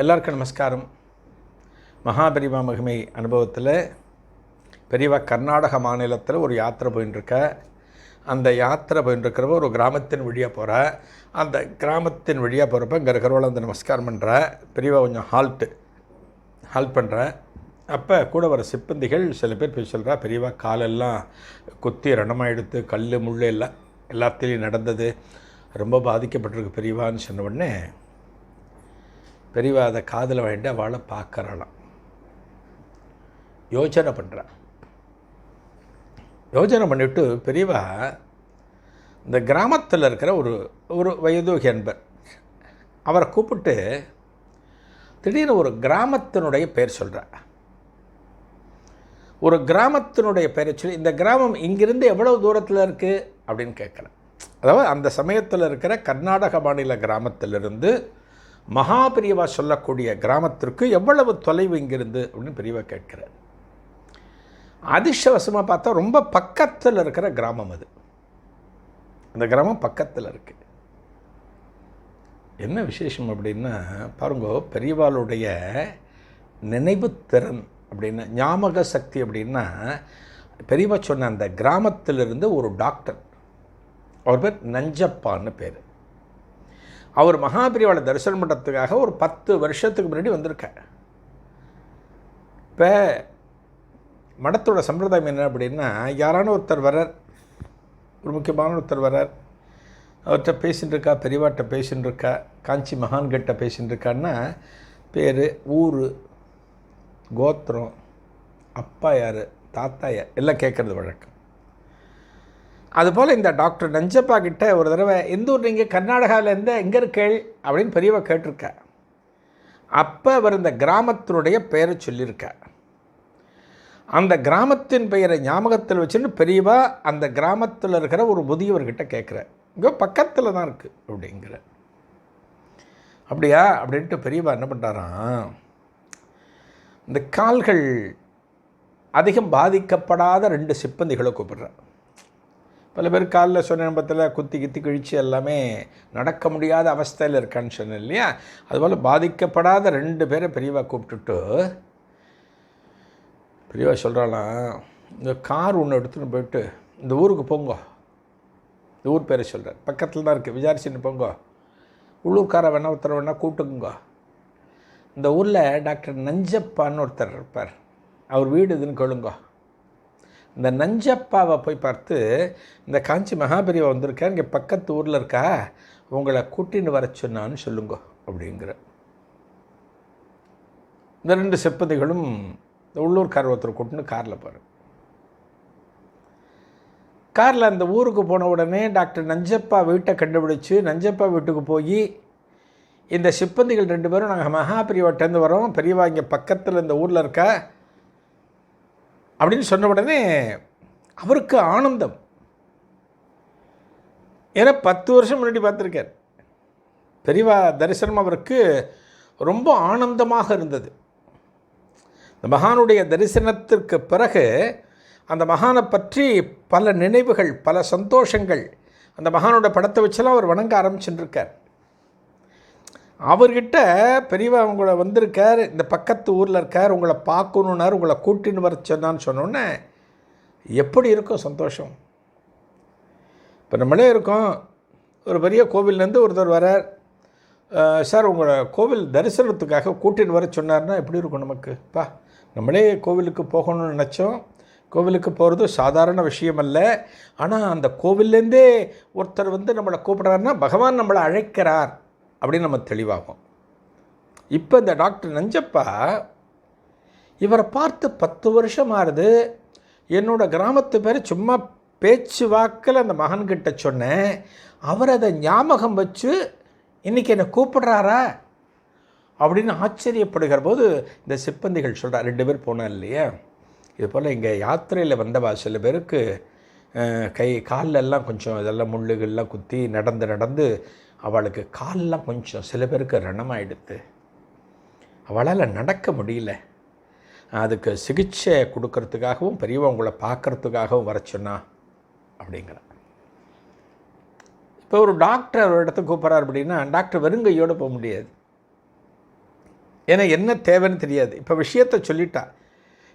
எல்லாருக்கும் நமஸ்காரம். மகாபெரிவா மகிமை அனுபவத்தில் பெரியவா கர்நாடக மாநிலத்தில் ஒரு யாத்திரை போயின்ட்டுருக்க அந்த யாத்திரை போயின்ட்டுருக்கிறவ ஒரு கிராமத்தின் வழியாக போகிற அந்த கிராமத்தின் வழியாக போகிறப்ப இங்கே இருக்கிறவள அந்த நமஸ்காரம் பண்ணுற பெரியவா கொஞ்சம் ஹால்ட்டு ஹால்ட் பண்ணுறேன் அப்போ கூட வர சிப்பந்திகள் சில பேர் போய் சொல்கிறா பெரியவா காலெல்லாம் குத்தி ரணமாயிடுத்து கல் முள் எல்லாம் எல்லாத்துலேயும் நடந்தது. ரொம்ப பாதிக்கப்பட்டிருக்கு பெரியவான்னு சொன்ன உடனே பெரியவா அதை காதில் வாங்கிட்டு அவளை பார்க்கறாளாம் யோசனை பண்ணுறான் யோசனை பண்ணிவிட்டு பெரியவா இந்த கிராமத்தில் இருக்கிற ஒரு ஒரு வயது என்பர் அவரை கூப்பிட்டு திடீர்னு ஒரு கிராமத்தினுடைய பெயர் சொல்கிறார் ஒரு கிராமத்தினுடைய பெயரை சொல்லி இந்த கிராமம் இங்கிருந்து எவ்வளோ தூரத்தில் இருக்குது அப்படின்னு கேட்குறேன் அதாவது அந்த சமயத்தில் இருக்கிற கர்நாடக மாநில கிராமத்திலிருந்து மகாபிரியவா சொல்லக்கூடிய கிராமத்திற்கு எவ்வளவு தொலைவு இங்கிருந்து அப்படின்னு பெரியவா கேட்கிறார். அதிர்ஷ்டவசமாக பார்த்தா ரொம்ப பக்கத்தில் இருக்கிற கிராமம் அது. அந்த கிராமம் பக்கத்தில் இருக்குது என்ன விசேஷம் அப்படின்னா பாருங்க பெரியவாளுடைய நினைவுத்திறன் அப்படின்னா ஞாபக சக்தி அப்படின்னா பெரியவா சொன்ன அந்த கிராமத்திலிருந்து ஒரு டாக்டர் அவர் பேர் நஞ்சப்பான்னு பேர். அவர் மகாபிரிவாளை தரிசனம் பண்ணுறதுக்காக ஒரு பத்து வருஷத்துக்கு முன்னாடி வந்திருக்கார். இப்போ மடத்தோட சம்பிரதாயம் என்ன அப்படின்னா யாரான ஒருத்தர் வரார் ஒரு முக்கியமான ஒருத்தர் வரார் அவர்கிட்ட பேசின்னு இருக்கா பெரியவாட்ட பேசின்னு இருக்கா காஞ்சி மகான்கிட்ட பேசின்னு இருக்கான்னா பேர் ஊர் கோத்திரம் அப்பா யார் தாத்தா யார் எல்லாம் கேட்குறது வழக்கம். அதுபோல் இந்த டாக்டர் நஞ்சப்பா கிட்ட ஒரு தடவை எந்த ஊர் நீங்கள் கர்நாடகாவிலேருந்து எங்கே இருக்கேள்? அப்படின்னு பெரியவ கேட்டிருக்க. அப்போ அவர் இந்த கிராமத்தினுடைய பெயரை சொல்லியிருக்கா. அந்த கிராமத்தின் பெயரை ஞாபகத்தில் வச்சுன்னு பெரியவா அந்த கிராமத்தில் இருக்கிற ஒரு முதியவர்கிட்ட கேட்குற இங்கே பக்கத்தில் தான் இருக்குது அப்படிங்கிற. அப்படியா? அப்படின்ட்டு பெரியவா என்ன பண்ணுறாராம் இந்த கால்கள் அதிகம் பாதிக்கப்படாத ரெண்டு சிப்பந்திகளை கூப்பிடுறார் பல பேர் காலில் சொன்ன நம்பத்தில் குத்தி கித்தி கிழிச்சு எல்லாமே நடக்க முடியாத அவஸ்தையில் இருக்கான்னு சொன்னேன் இல்லையா? அதுபோல் பாதிக்கப்படாத ரெண்டு பேரை பெரியவா கூப்பிட்டுட்டு பெரியவா சொல்கிறாளாம் இந்த கார் ஒன்று எடுத்துன்னு போயிட்டு இந்த ஊருக்கு போங்க. இந்த ஊர் பேரை சொல்கிறார் பக்கத்தில் தான் இருக்குது விசாரிச்சுன்னு போங்க. உள்ளூர்காரை வேணா ஒருத்தர் வேணா கூப்பிட்டுக்குங்க. இந்த ஊரில் டாக்டர் நஞ்சப்பான்னு ஒருத்தர் இருப்பார். அவர் வீடு இதுன்னு கேளுங்க. இந்த நஞ்சப்பாவை போய் பார்த்து இந்த காஞ்சி மகாபெரிவா வந்திருக்கா இங்கே பக்கத்து ஊரில் இருக்கா? உங்களை கூட்டின்னு வர சொன்னான்னு சொல்லுங்க அப்படிங்கிற. இந்த ரெண்டு செப்பந்திகளும் இந்த உள்ளூர்கார் ஒருத்தர் கூட்டின்னு காரில் பாரு காரில் அந்த ஊருக்கு போன உடனே டாக்டர் நஞ்சப்பா வீட்டை கண்டுபிடிச்சு நஞ்சப்பா வீட்டுக்கு போய் இந்த சிப்பந்திகள் ரெண்டு பேரும் நாங்கள் மகாபிரிவாட்டேருந்து வரோம். பெரியவா இங்கே பக்கத்தில் இந்த ஊரில் இருக்கா? அப்படின்னு சொன்ன உடனே அவருக்கு ஆனந்தம். ஏன்னா பத்து வருஷம் முன்னாடி பார்த்துருக்கார். பெரியவா தரிசனம் அவருக்கு ரொம்ப ஆனந்தமாக இருந்தது. இந்த மகானுடைய தரிசனத்திற்கு பிறகு அந்த மகானை பற்றி பல நினைவுகள் பல சந்தோஷங்கள் அந்த மகானோட படத்தை வச்செல்லாம் அவர் வணங்க ஆரம்பிச்சுட்டுருக்கார் அவர்கிட்ட பெரியவா உங்களை வந்திருக்கார் இந்த பக்கத்து ஊரில் இருக்கார் உங்களை பார்க்கணுன்னார் உங்களை கூட்டின்னு வர சொன்னான்னு சொன்னோன்னே எப்படி இருக்கும் சந்தோஷம்? இப்போ நம்மளே இருக்கோம் ஒரு பெரிய கோவில்லேருந்து ஒருத்தர் வரார். சார் உங்களை கோவில் தரிசனத்துக்காக கூட்டின்னு வர சொன்னார்னா எப்படி இருக்கும் நமக்கு? பா நம்மளே கோவிலுக்கு போகணும்னு நினச்சோம். கோவிலுக்கு போகிறது சாதாரண விஷயம் அல்ல. ஆனால் அந்த கோவில்லேருந்தே ஒருத்தர் வந்து நம்மளை கூப்பிட்றாருன்னா பகவான் நம்மளை அழைக்கிறார். அப்படின்னு நம்ம தெளிவாகும். இப்போ இந்த டாக்டர் நஞ்சப்பா இவரை பார்த்து பத்து வருஷம் ஆறுது. என்னோடய கிராமத்து பேர் சும்மா பேச்சு வாக்கில் அந்த மகன்கிட்ட சொன்னேன். அவர் அதை ஞாபகம் வச்சு இன்றைக்கி என்னை கூப்பிடுறாரா? அப்படின்னு ஆச்சரியப்படுகிற போது இந்த சிப்பந்திகள் சொல்கிறார் ரெண்டு பேர் போனோம் இல்லையா? இது போல் இங்கே யாத்திரையில் வந்தவா சில பேருக்கு கை கால்லெல்லாம் கொஞ்சம் இதெல்லாம் முள்ளுகள்லாம் குத்தி நடந்து நடந்து அவளுக்கு கால்லாம் கொஞ்சம் சில பேருக்கு ரணமாயிடுத்து. அவளால் நடக்க முடியல. அதுக்கு சிகிச்சை கொடுக்கறதுக்காகவும் பெரியவங்களை உங்களை பார்க்கறதுக்காகவும் வர சொன்னா அப்படிங்கிற இப்போ ஒரு டாக்டர் ஒரு இடத்துக்கு கூப்பிட்றாரு அப்படின்னா டாக்டர் வெறுங்கையோடு போக முடியாது. ஏன்னா என்ன தேவைன்னு தெரியாது. இப்போ விஷயத்தை சொல்லிட்டா.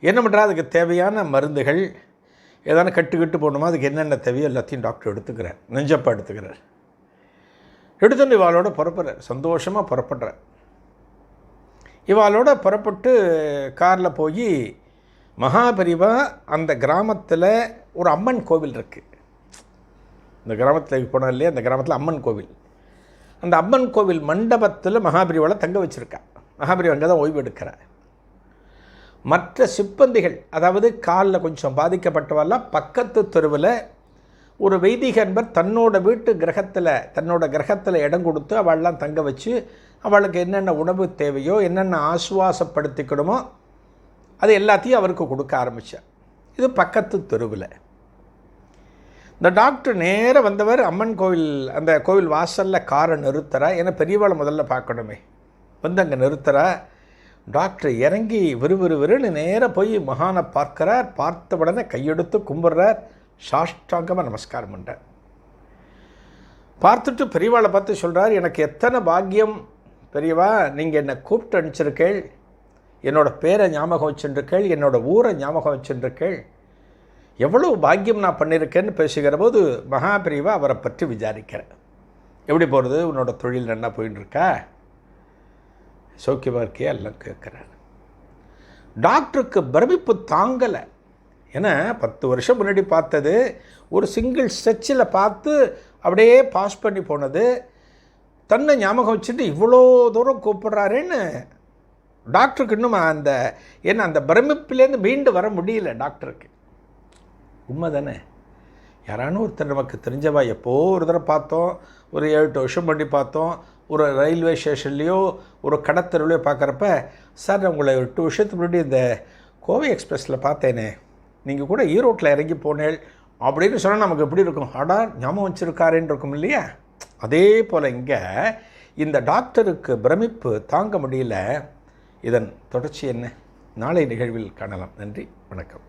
என்ன பண்ணுறா அதுக்கு தேவையான மருந்துகள் ஏதான கட்டு கட்டு போகணுமா? அதுக்கு என்னென்ன தேவையோ எல்லாத்தையும் டாக்டர் எடுத்துக்கிறார். நெஞ்சப்பா எடுத்துக்கிறார். எடுத்துட்டு இவாளோட புறப்படுறார் சந்தோஷமாக புறப்படுறார் இவாளோட புறப்பட்டு காரில் போய் மகாபரிவா அந்த கிராமத்தில் ஒரு அம்மன் கோவில் இருக்குது இந்த கிராமத்தில் போனோம் இல்லையா? அந்த கிராமத்தில் அம்மன் கோவில். அந்த அம்மன் கோவில் மண்டபத்தில் மகாபிரிவாவில் தங்க வச்சுருக்கா. மகாபிரிவா அங்கே தான் ஓய்வு எடுக்கிறார் மற்ற சிப்பந்திகள் அதாவது காலில் கொஞ்சம் பாதிக்கப்பட்டவெல்லாம் பக்கத்து தெருவில் ஒரு வைதிக அன்பர் தன்னோட வீட்டு கிரகத்தில் தன்னோட கிரகத்தில் இடம் கொடுத்து அவள்லாம் தங்க வச்சு அவளுக்கு என்னென்ன உணவு தேவையோ என்னென்ன ஆசுவாசப்படுத்திக்கணுமோ அது எல்லாத்தையும் அவருக்கு கொடுக்க ஆரம்பித்தார் இது பக்கத்து தெருவில். இந்த டாக்டர் நேராக வந்தவர் அம்மன் கோவில் அந்த கோவில் வாசலில் காரை நிறுத்துறா. ஏன்னா பெரியவாளை முதல்ல பார்க்கணுமே. வந்து அங்கே நிறுத்துறா. டாக்டர் இறங்கி விறுவிறுவிறுன்னு நேராக போய் மகானை பார்க்கிறார். பார்த்த உடனே கையெடுத்து கும்பிட்றார். சாஷ்டாங்கமாக நமஸ்காரம் பண்ணுறேன் பார்த்துட்டு பெரியவாளை பார்த்து சொல்கிறார் எனக்கு எத்தனை பாக்கியம் பெரியவா? நீங்கள் என்னை கூப்பிட்டு அனுப்பிச்சிருக்கேள். என்னோடய பேரை ஞாபகம் வச்சுருக்கேள் என்னோடய ஊரை ஞாபகம் வச்சுருக்கேள் எவ்வளோ பாக்கியம் நான் பண்ணியிருக்கேன்னு பேசுகிற போது மகா பிரிவா அவரை பற்றி விசாரிக்கிறேன் எப்படி போகிறது உன்னோட தொழில் நல்லா போயின்னு இருக்கா சௌக்கியமாக இருக்கியா? எல்லாம் கேட்குறேன் டாக்டருக்கு பிரமிப்பு தாங்கலை. ஏன்னா பத்து வருஷம் முன்னாடி பார்த்தது ஒரு சிங்கிள் ஸ்ட்ரெச்சில் பார்த்து அப்படியே பாஸ் பண்ணி போனது. தன்னை ஞாபகம் வச்சுட்டு இவ்வளோ தூரம் கூப்பிட்றாருன்னு டாக்டருக்கு இன்னும் அந்த ஏன்னா அந்த பிரமிப்புலேருந்து மீண்டு வர முடியல டாக்டருக்கு உண்மை தானே யாரானு ஒருத்தர் நமக்கு தெரிஞ்சவா எப்போ ஒரு தடவை பார்த்தோம் ஒரு ஏழு எட்டு வருஷம் பண்ணி பார்த்தோம் ஒரு ரயில்வே ஸ்டேஷன்லேயோ ஒரு கடத்தருலையோ பார்க்குறப்ப சார் நான் உங்களை எட்டு வருஷத்துக்கு முன்னாடி இந்த கோவை எக்ஸ்பிரஸில் பார்த்தேனே நீங்கள் கூட ஈரோட்டில் இறங்கி போனேள் அப்படின்னு சொன்னால் நமக்கு எப்படி இருக்கும்? அடா ஞாபகம் வச்சுருக்காருன்னு இருக்கும் இல்லையா? அதே போல் இங்கே இந்த டாக்டருக்கு பிரமிப்பு தாங்க முடியல. இதன் தொடர்ச்சி என்ன? நாளை நிகழ்வில் காணலாம். நன்றி. வணக்கம்.